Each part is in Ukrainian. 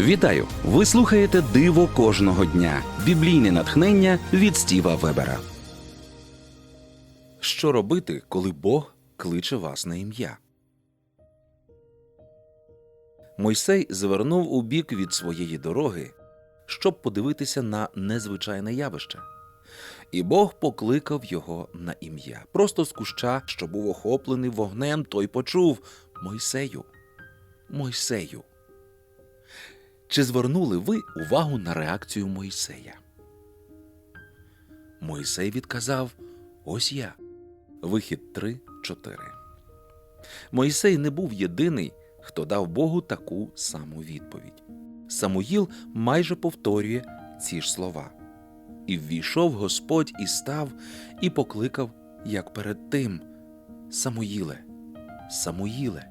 Вітаю! Ви слухаєте Диво кожного дня. Біблійне натхнення від Стіва Вебера. Що робити, коли Бог кличе вас на ім'я? Мойсей звернув у бік від своєї дороги, щоб подивитися на незвичайне явище. І Бог покликав його на ім'я. Просто з куща, що був охоплений вогнем, той почув Мойсею. Мойсею. Чи звернули ви увагу на реакцію Мойсея? Мойсей відказав: Ось я. Вихід 3, 4. Мойсей не був єдиний, хто дав Богу таку саму відповідь. Самуїл майже повторює ці ж слова. І ввійшов Господь і став, і покликав, як перед тим: Самуїле, Самуїле.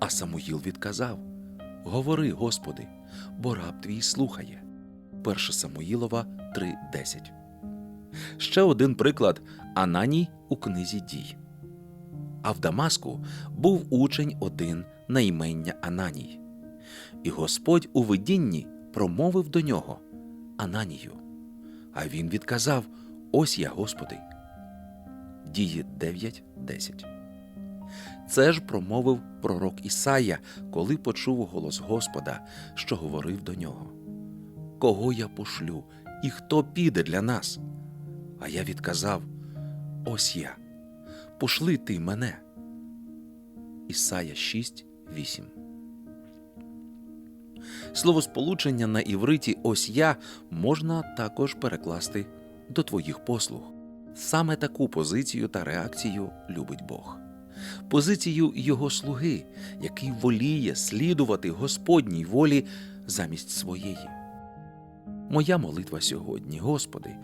А Самуїл відказав: Говори, Господи, бо раб твій слухає. 1 Самуїлова 3.10. Ще один приклад Ананій у книзі дій. А в Дамаску був учень один на імення Ананій. І Господь у видінні промовив до нього Ананію. А він відказав: Ось я, Господи. Дії 9.10. Це ж промовив пророк Ісая, коли почув голос Господа, що говорив до нього: Кого я пошлю, і хто піде для нас? А я відказав: Ось я, пошли ти мене. Ісая 6, 8. Словосполучення на івриті ось я можна також перекласти до твоїх послуг. Саме таку позицію та реакцію любить Бог. Позицію його слуги, який воліє слідувати Господній волі замість своєї. Моя молитва сьогодні, Господи,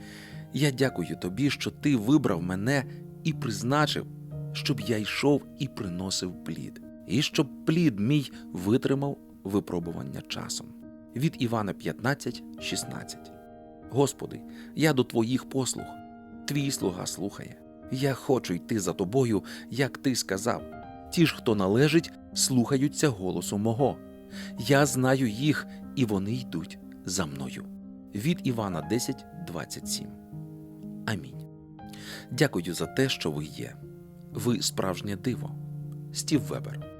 я дякую Тобі, що Ти вибрав мене і призначив, щоб я йшов і приносив плід, і щоб плід мій витримав випробування часом. Від Івана 15, 16. Господи, я до Твоїх послуг, Твій слуга слухає. Я хочу йти за тобою, як ти сказав. Ті ж, хто належить, слухаються голосу мого. Я знаю їх, і вони йдуть за мною. Від Івана 10, 27. Амінь. Дякую за те, що ви є. Ви справжнє диво. Стів Вебер.